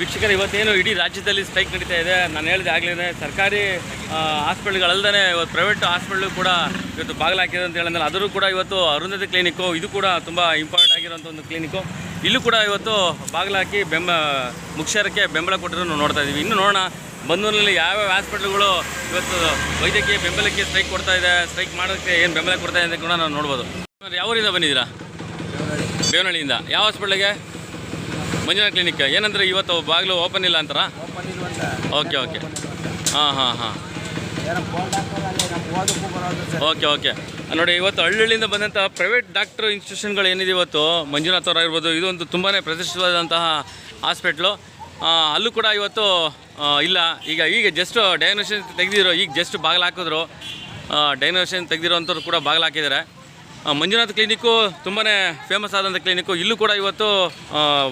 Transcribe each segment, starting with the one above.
ವೀಕ್ಷಕರು ಇವತ್ತೇನು ಇಡೀ ರಾಜ್ಯದಲ್ಲಿ ಸ್ಟ್ರೈಕ್ ನಡೀತಾ ಇದೆ. ನಾನು ಹೇಳಿದೆ ಆಗಲೇ ಸರ್ಕಾರಿ ಹಾಸ್ಪಿಟ್ಲ್ಗಳಲ್ಲದೆ ಇವತ್ತು ಪ್ರೈವೇಟ್ ಹಾಸ್ಪಿಟ್ಲು ಕೂಡ ಇವತ್ತು ಬಾಗಿಲು ಹಾಕಿದೆ ಅಂತ ಹೇಳಿದ್ರೆ ಅದರೂ ಕೂಡ ಇವತ್ತು ಅರುಂಧತಿ ಕ್ಲಿನಿಕ್ಕು ಇದು ಕೂಡ ತುಂಬ ಇಂಪಾರ್ಟೆಂಟ್ ಆಗಿರೋಂಥ ಒಂದು ಕ್ಲಿನಿಕ್ಕು ಇಲ್ಲೂ ಕೂಡ ಇವತ್ತು ಬಾಗಿಲು ಹಾಕಿ ಬೆಂಬ ಮುಖ್ಯರಕ್ಕೆ ಬೆಂಬಲ ಕೊಟ್ಟಿರೋ ನಾವು ನೋಡ್ತಾ ಇದ್ದೀವಿ. ಇನ್ನು ನೋಡೋಣ ಬಂದೂರಿನಲ್ಲಿ ಯಾವ್ಯಾವ ಹಾಸ್ಪಿಟ್ಲ್ಗಳು ಇವತ್ತು ವೈದ್ಯಕೀಯ ಬೆಂಬಲಕ್ಕೆ ಸ್ಟ್ರೈಕ್ ಕೊಡ್ತಾ ಇದೆ ಸ್ಟ್ರೈಕ್ ಮಾಡೋಕ್ಕೆ ಏನು ಬೆಂಬಲ ಕೊಡ್ತಾ ಇದೆ ಅಂತ ಕೂಡ ನಾವು ನೋಡ್ಬೋದು. ಯಾವ ಊರಿಂದ ಬಂದಿದ್ದೀರಾ? ಬೇವನಹಳ್ಳಿಯಿಂದ. ಯಾವ ಹಾಸ್ಪಿಟ್ಲಿಗೆ ಮಂಜುನಾಥ್ ಕ್ಲಿನಿಕ್. ಏನಂದ್ರೆ ಇವತ್ತು ಬಾಗಿಲು ಓಪನ್ ಇಲ್ಲ ಅಂತಾರ? ಓಕೆ ಓಕೆ ಹಾಂ ಹಾಂ ಹಾಂ. ಓಕೆ ಓಕೆ ನೋಡಿ ಇವತ್ತು ಹಳ್ಳಿಯಿಂದ ಬಂದಂಥ ಪ್ರೈವೇಟ್ ಡಾಕ್ಟರ್ ಇನ್ಸ್ಟಿಟ್ಯೂಷನ್ಗಳು ಏನಿದೆ ಇವತ್ತು? ಮಂಜುನಾಥ್ ಅವ್ರು ಆಗಿರ್ಬೋದು ಇದು ಒಂದು ತುಂಬಾ ಪ್ರತಿಷ್ಠಿತವಾದಂತಹ ಹಾಸ್ಪಿಟ್ಲು ಅಲ್ಲೂ ಕೂಡ ಇವತ್ತು ಇಲ್ಲ. ಈಗ ಈಗ ಜಸ್ಟ್ ಡೈಗ್ನೋಷನ್ ತೆಗೆದಿರೋ ಈಗ ಜಸ್ಟ್ ಬಾಗಿಲು ಹಾಕಿದ್ರು. ಡಯಾಗ್ನೋಷನ್ ತೆಗೆದಿರೋ ಅಂಥವ್ರು ಕೂಡ ಬಾಗಿಲು ಹಾಕಿದ್ದಾರೆ. ಮಂಜುನಾಥ್ ಕ್ಲಿನಿಕ್ಕು ತುಂಬಾ ಫೇಮಸ್ ಆದಂಥ ಕ್ಲಿನಿಕ್ಕು. ಇಲ್ಲೂ ಕೂಡ ಇವತ್ತು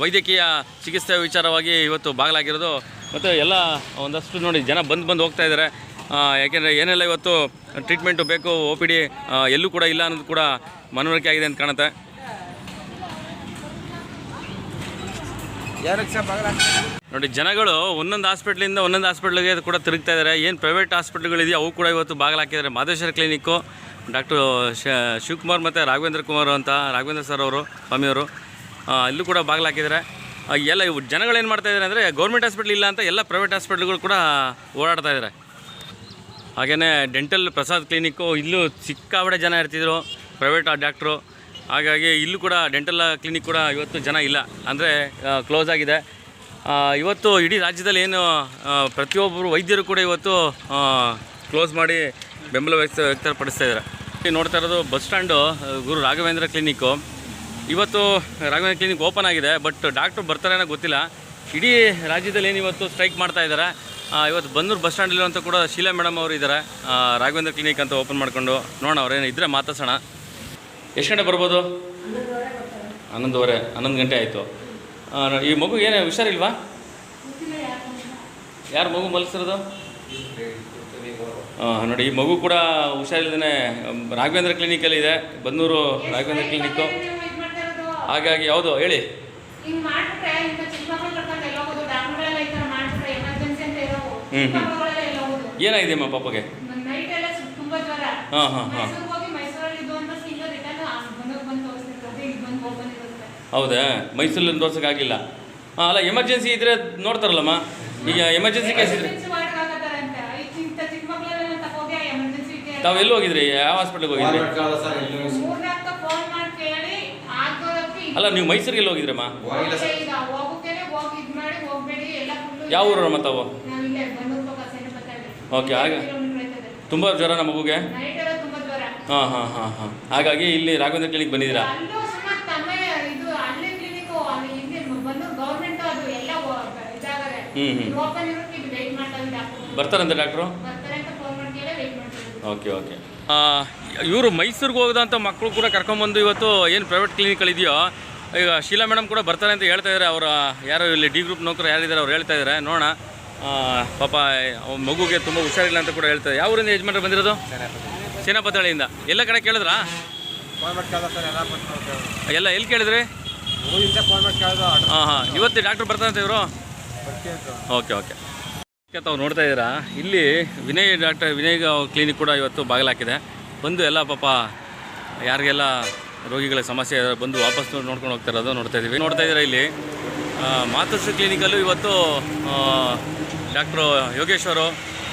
ವೈದ್ಯಕೀಯ ಚಿಕಿತ್ಸೆ ವಿಚಾರವಾಗಿ ಇವತ್ತು ಬಾಗಿಲಾಗಿರೋದು. ಮತ್ತು ಎಲ್ಲ ಒಂದಷ್ಟು ನೋಡಿ ಜನ ಬಂದು ಬಂದು ಹೋಗ್ತಾ ಇದ್ದಾರೆ ಯಾಕೆಂದರೆ ಏನೆಲ್ಲ ಇವತ್ತು ಟ್ರೀಟ್ಮೆಂಟು ಬೇಕು ಒ ಪಿ ಡಿ ಎಲ್ಲೂ ಕೂಡ ಇಲ್ಲ ಅನ್ನೋದು ಕೂಡ ಮನವರಿಕೆ ಆಗಿದೆ ಅಂತ ಕಾಣುತ್ತೆ. ನೋಡಿ ಜನಗಳು ಒಂದೊಂದು ಹಾಸ್ಪಿಟ್ಲಿಂದ ಒಂದೊಂದು ಹಾಸ್ಪಿಟ್ಲಿಗೆ ಕೂಡ ತಿರುಗ್ತಾ ಇದ್ದಾರೆ ಏನು ಪ್ರೈವೇಟ್ ಹಾಸ್ಪಿಟ್ಲ್ಗಳಿದೆಯೋ ಅವು ಕೂಡ ಇವತ್ತು ಬಾಗಿಲು ಹಾಕಿದ್ದಾರೆ ಮಾದೇಶ್ವರ ಕ್ಲಿನಿಕ್ಕು ಡಾಕ್ಟರ್ ಶಿವಕುಮಾರ್ ಮತ್ತು ರಾಘವೇಂದ್ರ ಕುಮಾರ್ ಅಂತ, ರಾಘವೇಂದ್ರ ಸರ್ ಅವರು ಸ್ವಾಮಿಯವರು ಇಲ್ಲೂ ಕೂಡ ಬಾಗಿಲು ಹಾಕಿದ್ದಾರೆ ಎಲ್ಲ ಇವು ಏನು ಮಾಡ್ತಾ ಇದ್ದಾರೆ ಅಂದರೆ ಗೌರ್ಮೆಂಟ್ ಹಾಸ್ಪಿಟ್ಲ್ ಇಲ್ಲ ಅಂತ ಎಲ್ಲ ಪ್ರೈವೇಟ್ ಹಾಸ್ಪಿಟ್ಲ್ಗಳು ಕೂಡ ಓಡಾಡ್ತಾ ಇದ್ದಾರೆ ಹಾಗೆಯೇ ಡೆಂಟಲ್ ಪ್ರಸಾದ್ ಕ್ಲಿನಿಕ್ಕು ಇಲ್ಲೂ ಸಿಕ್ಕಾಬಡೆ ಜನ ಇರ್ತಿದ್ರು ಪ್ರೈವೇಟ್ ಡಾಕ್ಟ್ರು. ಹಾಗಾಗಿ ಇಲ್ಲೂ ಕೂಡ ಡೆಂಟಲ್ ಕ್ಲಿನಿಕ್ ಕೂಡ ಇವತ್ತು ಜನ ಇಲ್ಲ. ಅಂದರೆ ಕ್ಲೋಸ್ ಆಗಿದೆ. ಇವತ್ತು ಇಡೀ ರಾಜ್ಯದಲ್ಲಿ ಏನು ಪ್ರತಿಯೊಬ್ಬರು ವೈದ್ಯರು ಕೂಡ ಇವತ್ತು ಕ್ಲೋಸ್ ಮಾಡಿ ಬೆಂಬಲ ವ್ಯಕ್ತ ವ್ಯಕ್ತಪಡಿಸ್ತಾ ಇದ್ದಾರೆ. ನೋಡ್ತಾ ಇರೋದು bus stand Guru Raghavendra clinic ಇವತ್ತು ರಾಘವೇಂದ್ರ ಕ್ಲಿನಿಕ್ ಓಪನ್ ಆಗಿದೆ ಬಟ್ ಡಾಕ್ಟ್ರು ಬರ್ತಾರೇನೋ ಗೊತ್ತಿಲ್ಲ. ಇಡೀ ರಾಜ್ಯದಲ್ಲಿ ಏನು ಇವತ್ತು ಸ್ಟ್ರೈಕ್ ಮಾಡ್ತಾ ಇದ್ದಾರೆ? ಇವತ್ತು ಬನ್ನೂರು ಬಸ್ ಸ್ಟ್ಯಾಂಡಲ್ಲಿರುವಂಥ ಕೂಡ ಶೀಲಾ ಮೇಡಮ್ ಅವರು ಇದ್ದಾರೆ. ರಾಘವೇಂದ್ರ ಕ್ಲಿನಿಕ್ ಅಂತ ಓಪನ್ ಮಾಡಿಕೊಂಡು ನೋಡೋಣ ಅವ್ರೇನು ಇದ್ದರೆ ಮಾತಾಡ್ಸೋಣ. ಎಷ್ಟು ಗಂಟೆ ಬರ್ಬೋದು? ಹನ್ನೊಂದುವರೆ, ಹನ್ನೊಂದು ಗಂಟೆ ಆಯಿತು. ಈ ಮಗು ಏನೇ ಹುಷಾರಿಲ್ವಾ? ಯಾರು ಮಗು ಮಲಗಿಸಿರೋದು? ಹಾಂ ನೋಡಿ ಈ ಮಗು ಕೂಡ ಹುಷಾರಿಲ್ಲದೇ ರಾಘವೇಂದ್ರ ಕ್ಲಿನಿಕಲ್ಲಿ ಇದೆ ಬನ್ನೂರು ರಾಘವೇಂದ್ರ ಕ್ಲಿನಿಕ್ ಹಾಗಾಗಿ ಯಾವುದು ಹೇಳಿ. ಹ್ಞೂ ಹ್ಞೂ ಏನಾಗಿದೆ ಅಮ್ಮ ಪಾಪಗೆ? ಹಾಂ ಹಾಂ ಹಾಂ. ಹೌದಾ? ಮೈಸೂರಲ್ಲಿ ತೋರ್ಸೋಕ್ಕಾಗಿಲ್ಲ. ಹಾಂ ಅಲ್ಲ ಎಮರ್ಜೆನ್ಸಿ ಇದ್ದರೆ ನೋಡ್ತಾರಲ್ಲಮ್ಮ? ಈಗ ಎಮರ್ಜೆನ್ಸಿ ಕೇಸ್ ಇದ್ರೆ ಎಮರ್ಜೆನ್ಸಿ ವಾರ್ಡ್ ಹಾಕತ್ತಾರೆ ಅಂತ ಈ ಇಂಥ ಚಿಕ್ಕ ಮಕ್ಕಳೆಲ್ಲ ತಗೋಗಿ ಎಮರ್ಜೆನ್ಸಿ ತಾವು ಎಲ್ಲಿ ಹೋಗಿದ್ರಿ? ಯಾವ ಹಾಸ್ಪಿಟಲ್ಗೆ ಹೋಗಿದ್ರಿ? ಮೂರ್ನಾಲ್ಕು ಫೋನ್ ಮಾಡಿ ಕೇಳಿ ಆಗೋದಕ್ಕೆ ಅಲ್ಲ ನೀವು ಮೈಸೂರಿಗೆ ಎಲ್ಲಿ ಹೋಗಿದ್ರಮ್ಮ? ಯಾವ ಊರಮ್ಮ ತಾವು? ಓಕೆ ಆಗ ತುಂಬ ಜ್ವರ ನಮ್ಮ ಮಗುಗೆ ನೈಟ್ ತುಂಬಾ ಜ್ವರ. ಹಾಂ ಹಾಂ ಹಾಂ ಹಾಂ. ಹಾಗಾಗಿ ಇಲ್ಲಿ ರಾಘವೇಂದ್ರ ಕ್ಲಿನಿಕ್ ಬಂದಿದ್ದೀರಾ? ಹ್ಞೂ ಹ್ಞೂ ಬರ್ತಾರಂತೆ ಡಾಕ್ಟ್ರು ಬರ್ತಾರೆ ಅಂತ ಫೋನ್ ಮಾಡಿ ಕೇಳಿ ವೆಯ್ಟ್ ಮಾಡ್ತಾರೆ ಓಕೆ ಓಕೆ ಇವರು ಮೈಸೂರಿಗೆ ಹೋಗದಂಥ ಮಕ್ಕಳು ಕೂಡ ಕರ್ಕೊಂಬಂದು ಇವತ್ತು ಏನು ಪ್ರೈವೇಟ್ ಕ್ಲಿನಿಕ್ಗಳಿದೆಯೋ ಈಗ ಶೀಲಾ ಮೇಡಮ್ ಕೂಡ ಬರ್ತಾರೆ ಅಂತ ಹೇಳ್ತಾ ಇದ್ದಾರೆ ಅವರ ಯಾರು ಇಲ್ಲಿ ಡಿ ಗ್ರೂಪ್ ನೌಕರು ಯಾರಿದ್ದಾರೆ ಅವ್ರು ಹೇಳ್ತಾ ಇದ್ದಾರೆ ನೋಡೋಣ. ಆ, ಪಾಪ ಅವ್ನ ಮಗುಗೆ ತುಂಬ ಹುಷಾರಿಲ್ಲ ಅಂತ ಕೂಡ ಹೇಳ್ತಾರೆ ಯಾವ ಊರಿಂದ ಯಜಮಾನ್ರು ಬಂದಿರೋದು? ಸೇನಾಪತಳಿಯಿಂದ ಎಲ್ಲ ಕಡೆ ಕೇಳಿದ್ರಾ? ಎಲ್ಲ ಎಲ್ಲ ಎಲ್ಲಿ ಕೇಳಿದ್ರಿ? ಹಾಂ ಹಾಂ ಇವತ್ತು ಡಾಕ್ಟ್ರ್ ಬರ್ತಾರಂತ ಇವರು? ಓಕೆ ಓಕೆ ತಾವು ನೋಡ್ತಾ ಇದ್ದೀರಾ, ಇಲ್ಲಿ ವಿನಯ್ ಡಾಕ್ಟರ್, ವಿನಯ್ ಕ್ಲಿನಿಕ್ ಕೂಡ ಇವತ್ತು ಬಾಗಿಲಾಕಿದೆ ಬಂದು ಎಲ್ಲ ಪಾಪ ಯಾರಿಗೆಲ್ಲ ರೋಗಿಗಳ ಸಮಸ್ಯೆ ಬಂದು ವಾಪಸ್ ನೋಡ್ಕೊಂಡು ಹೋಗ್ತಾ ಇರೋದು ನೋಡ್ತಾ ಇದ್ದೀವಿ. ನೋಡ್ತಾ ಇದ್ದೀರಾ ಇಲ್ಲಿ? ಮಾತೃಶ್ರೀ ಕ್ಲಿನಿಕಲ್ಲೂ ಇವತ್ತು ಡಾಕ್ಟ್ರು ಯೋಗೇಶ್ವರು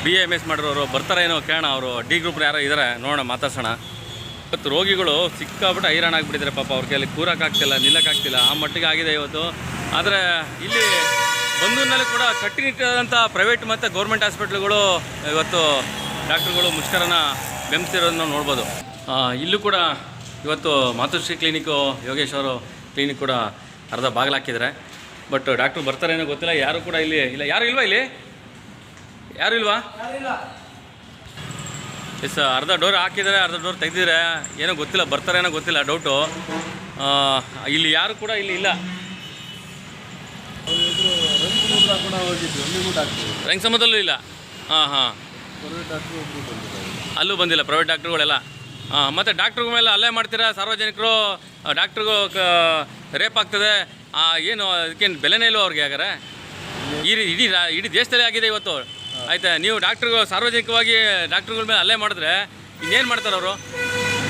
ಬಿ ಎಂ ಎಸ್ ಮಾಡಿರೋರು ಬರ್ತಾರೇನೋ ಕೇಳೋಣ ಅವರು. ಡಿ ಗ್ರೂಪ್ ಯಾರೋ ಇದ್ದಾರೆ ನೋಡೋಣ, ಮಾತಾಡ್ಸೋಣ. ಇವತ್ತು ರೋಗಿಗಳು ಸಿಕ್ಕಾಬಿಟ್ಟು ಹೈರಾಣ ಆಗಿಬಿಟ್ಟಿದ್ದಾರೆ ಪಾಪ, ಅವ್ರ ಕೈಯಲ್ಲಿ ಕೂರಕ್ಕಾಗ್ತಿಲ್ಲ ನಿಲ್ಲಕ್ಕಾಗ್ತಿಲ್ಲ ಆ ಮಟ್ಟಿಗೆ ಆಗಿದೆ ಇವತ್ತು. ಆದರೆ ಇಲ್ಲಿ ಬಂದೂರಿನಲ್ಲಿ ಕೂಡ ಕಟ್ಟುನಿಟ್ಟಾದಂಥ ಪ್ರೈವೇಟ್ ಮತ್ತು ಗೌರ್ಮೆಂಟ್ ಹಾಸ್ಪಿಟ್ಲ್ಗಳು ಇವತ್ತು ಡಾಕ್ಟ್ರುಗಳು ಮುಷ್ಕರನ ಬೆಂಬಸ್ತಿರೋದನ್ನ ನಾವು ನೋಡ್ಬೋದು ಇಲ್ಲೂ ಕೂಡ ಇವತ್ತು ಮಾತೃಶ್ರೀ ಕ್ಲಿನಿಕ್ಕು ಯೋಗೇಶ್ ಅವರು ಕ್ಲಿನಿಕ್ ಕೂಡ ಅರ್ಧ ಬಾಗಿಲಾಕಿದ್ದಾರೆ ಬಟ್ ಡಾಕ್ಟ್ರು ಬರ್ತಾರೇನೋ ಗೊತ್ತಿಲ್ಲ, ಯಾರು ಕೂಡ ಇಲ್ಲಿ, ಇಲ್ಲ, ಯಾರು ಇಲ್ವಾ ಇಲ್ಲಿ? ಯಾರು ಇಲ್ವಾ? ಎಸ್, ಅರ್ಧ ಡೋರ್ ಹಾಕಿದ್ದಾರೆ, ಅರ್ಧ ಡೋರ್ ತೆಗೆದಿದ್ರೆ ಏನೋ ಗೊತ್ತಿಲ್ಲ ಬರ್ತಾರೇನೋ ಗೊತ್ತಿಲ್ಲ ಡೌಟು ಇಲ್ಲಿ ಯಾರು ಕೂಡ ಇಲ್ಲಿ ಇಲ್ಲ. ಕೂಡ ಹೋಗಿದ್ವಿ. ಅಲ್ಲಿಗೂ ಡಾಕ್ಟ್ರು ರಂಗಸಮದಲ್ಲೂ ಇಲ್ಲ? ಹಾಂ ಹಾಂ. ಪ್ರೈವೇಟ್ ಡಾಕ್ಟ್ರು ಒಬ್ರು ಬಂದಿದ್ದಾರೆ. ಅಲ್ಲೂ ಬಂದಿಲ್ಲ? ಪ್ರೈವೇಟ್ ಡಾಕ್ಟ್ರುಗಳೆಲ್ಲ? ಹಾಂ ಮತ್ತು ಡಾಕ್ಟ್ರುಗಳ ಮೇಲೆ ಅಲ್ಲೇ ಮಾಡ್ತೀರಾ? ಸಾರ್ವಜನಿಕರು ಡಾಕ್ಟ್ರಿಗೂ ರೇಪ್ ಆಗ್ತದೆ. ಏನು ಅದಕ್ಕೇನು ಬೆಲೆನೇ ಇಲ್ವ ಅವ್ರಿಗೆ ಹಾಗಾರೆ ಈ ರೀ- ಇಡೀ ರಾ- ಇಡೀ ದೇಶದಲ್ಲೇ ಆಗಿದೆ ಇವತ್ತು. ಆಯಿತಾ? ನೀವು ಡಾಕ್ಟ್ರುಗಳು ಸಾರ್ವಜನಿಕವಾಗಿ ಡಾಕ್ಟ್ರುಗಳ ಮೇಲೆ ಅಲ್ಲೇ ಮಾಡಿದ್ರೆ ಇನ್ನೇನು ಮಾಡ್ತಾರೆ ಅವರು?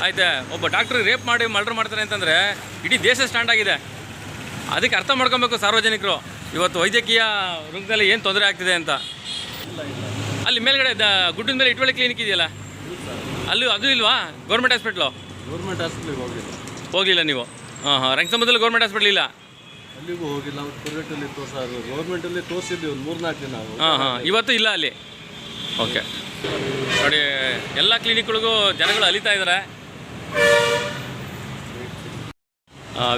ಆಯ್ತಾ? ಒಬ್ಬ ಡಾಕ್ಟ್ರಿಗೆ ರೇಪ್ ಮಾಡಿ ಮರ್ಡರ್ ಮಾಡ್ತಾರೆ ಅಂತಂದರೆ ಇಡೀ ದೇಶ ಸ್ಟ್ಯಾಂಡ್ ಆಗಿದೆ. ಅದಕ್ಕೆ ಅರ್ಥ ಮಾಡ್ಕೊಬೇಕು ಸಾರ್ವಜನಿಕರು. ಇವತ್ತು ವೈದ್ಯಕೀಯ ರಂಗದಲ್ಲಿ ಏನು ತೊಂದರೆ ಆಗ್ತಿದೆ ಅಂತ? ಅಲ್ಲಿ ಮೇಲ್ಗಡೆ ಗುಡ್ಡದ ಮೇಲೆ ಇಟ್ವಳ್ಳಿ ಕ್ಲಿನಿಕ್ ಇದೆಯಲ್ಲ? ಅಲ್ಲೂ ಅದು ಇಲ್ವಾ? ಗೌರ್ಮೆಂಟ್ ಹಾಸ್ಪಿಟ್ಲು ಗೌರ್ಮೆಂಟ್ ಹಾಸ್ಪಿಟ್ಲಿಗೆ ಹೋಗಿಲ್ಲ. ಹೋಗಲಿಲ್ಲ ನೀವು. ಹಾಂ ಹಾಂ. ರಂಗಸಮುದ್ರದಲ್ಲಿ ಗೌರ್ಮೆಂಟ್ ಹಾಸ್ಪಿಟ್ಲ್ ಇಲ್ಲ? ಅಲ್ಲಿಗೂ ಹೋಗಿಲ್ಲ. ಪ್ರೈವೇಟಲ್ಲಿ ತೋರ್ಸೋದು ಗೌರ್ಮೆಂಟಲ್ಲಿ ತೋರಿಸಿದ್ವಿ ಒಂದು ಮೂರ್ನಾಲ್ಕು ದಿನ. ಹಾಂ ಹಾಂ. ಇವತ್ತು ಇಲ್ಲ ಅಲ್ಲಿ? ಓಕೆ. ನೋಡಿ ಎಲ್ಲ ಕ್ಲಿನಿಕ್ಗಳಿಗೂ ಜನಗಳು ಅಲಿತಾ ಇದ್ದಾರೆ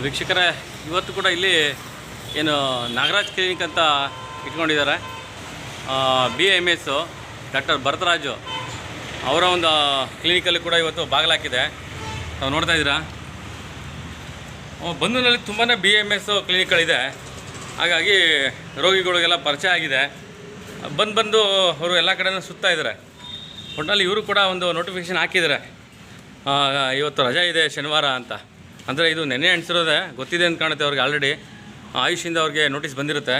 ವೀಕ್ಷಕರೇ ಇವತ್ತು ಕೂಡ ಇಲ್ಲಿ ಏನು ನಾಗರಾಜ್ ಕ್ಲಿನಿಕ್ ಅಂತ ಇಟ್ಕೊಂಡಿದ್ದಾರೆ. B M S doctor Bharatraju ಅವರ ಒಂದು ಕ್ಲಿನಿಕಲ್ಲಿ ಕೂಡ ಇವತ್ತು ಬಾಗಿಲಾಕಿದೆ ನಾವು ನೋಡ್ತಾ ಇದ್ದೀರಾ? ಬಂಧುನಲ್ಲಿ ತುಂಬಾ ಬಿ ಎಂ ಎಸ್ ಕ್ಲಿನಿಕ್ಗಳಿದೆ ಹಾಗಾಗಿ ರೋಗಿಗಳಿಗೆಲ್ಲ ಪರಿಚಯ ಆಗಿದೆ. ಬಂದು ಬಂದು ಅವರು ಎಲ್ಲ ಕಡೆಯೂ ಸುತ್ತಾ ಇದ್ದಾರೆ. ಒಟ್ಟಿನಲ್ಲಿ ಇವರು ಕೂಡ ಒಂದು ನೋಟಿಫಿಕೇಷನ್ ಹಾಕಿದ್ದಾರೆ. ಇವತ್ತು ರಜೆ ಇದೆ ಶನಿವಾರ ಅಂತ. ಅಂದರೆ ಇದು ನೆನ್ನೆ ಅಣಿಸಿರೋದೆ ಗೊತ್ತಿದೆ ಅಂತ ಕಾಣುತ್ತೆ ಅವ್ರಿಗೆ ಆಲ್ರೆಡಿ ಆಯುಷಿಂದ ಅವ್ರಿಗೆ ನೋಟಿಸ್ ಬಂದಿರುತ್ತೆ.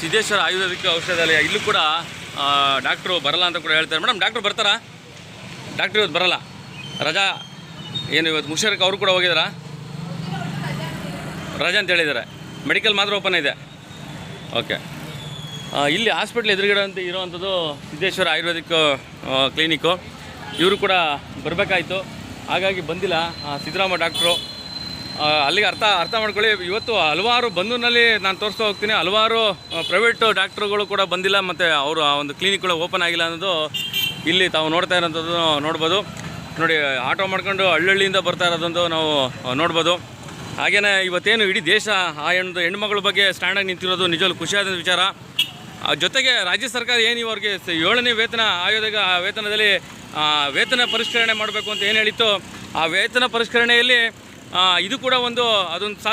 ಸಿದ್ದೇಶ್ವರ ಆಯುರ್ವೇದಿಕ ಔಷಧಾಲಯ, ಇಲ್ಲೂ ಕೂಡ ಡಾಕ್ಟ್ರು ಬರಲ್ಲ ಅಂತ ಕೂಡ ಹೇಳ್ತಾರೆ. ಮೇಡಮ್ ಡಾಕ್ಟ್ರು ಬರ್ತಾರಾ? ಡಾಕ್ಟ್ರು ಇವತ್ತು ಬರಲ್ಲ. ರಜಾ, ಏನು ಇವತ್ತು ಮುಷರಕ್ಕೆ ಅವರು ಕೂಡ ಹೋಗಿದ್ದಾರಾ ರಜಾ ಅಂತ ಹೇಳಿದ್ದಾರೆ. ಮೆಡಿಕಲ್ ಮಾತ್ರ ಓಪನ್ ಇದೆ. ಓಕೆ ಇಲ್ಲಿ ಹಾಸ್ಪಿಟ್ಲ್ ಎದುರುಗಡೆ ಅಂತ ಇರೋವಂಥದ್ದು ಸಿದ್ದೇಶ್ವರ ಆಯುರ್ವೇದಿಕ್ ಕ್ಲಿನಿಕ್ಕು ಇವರು ಕೂಡ ಬರಬೇಕಾಯಿತು. ಹಾಗಾಗಿ ಬಂದಿಲ್ಲ. ಸಿದ್ದರಾಮ ಡಾಕ್ಟ್ರು ಅಲ್ಲಿಗೆ ಅರ್ಥ ಅರ್ಥ ಮಾಡ್ಕೊಳ್ಳಿ. ಇವತ್ತು ಹಲವಾರು ಬಂದೂರಿನಲ್ಲಿ ನಾನು ತೋರಿಸ್ತಾ ಹೋಗ್ತೀನಿ. ಹಲವಾರು ಪ್ರೈವೇಟ್ ಡಾಕ್ಟ್ರುಗಳು ಕೂಡ ಬಂದಿಲ್ಲ ಮತ್ತು ಅವರು ಆ ಒಂದು ಕ್ಲಿನಿಕ್ಗಳು ಓಪನ್ ಆಗಿಲ್ಲ ಅನ್ನೋದು ಇಲ್ಲಿ ತಾವು ನೋಡ್ತಾ ಇರೋಂಥದ್ದು ನೋಡ್ಬೋದು. ನೋಡಿ, ಆಟೋ ಮಾಡ್ಕೊಂಡು ಹಳ್ಳಹಳ್ಳಿಯಿಂದ ಬರ್ತಾ ಇರೋದೊಂದು ನಾವು ನೋಡ್ಬೋದು. ಹಾಗೆಯೇ ಇವತ್ತೇನು ಇಡೀ ದೇಶ, ಆ ಹೆಣ್ಣು ಹೆಣ್ಮಗಳ ಬಗ್ಗೆ ಸ್ಟ್ಯಾಂಡಾಗಿ ನಿಂತಿರೋದು ನಿಜವಾಗ್ಲೂ ಖುಷಿಯಾದ ವಿಚಾರ. ಜೊತೆಗೆ ರಾಜ್ಯ ಸರ್ಕಾರ ಏನು ಇವ್ರಿಗೆ ಏಳನೇ ವೇತನ ಆಯೋಗ ವೇತನದಲ್ಲಿ ವೇತನ ಪರಿಷ್ಕರಣೆ ಮಾಡಬೇಕು ಅಂತ ಏನು ಹೇಳಿತ್ತು, ಆ ವೇತನ ಪರಿಷ್ಕರಣೆಯಲ್ಲಿ ಇದು ಕೂಡ ಒಂದು ಅದೊಂದು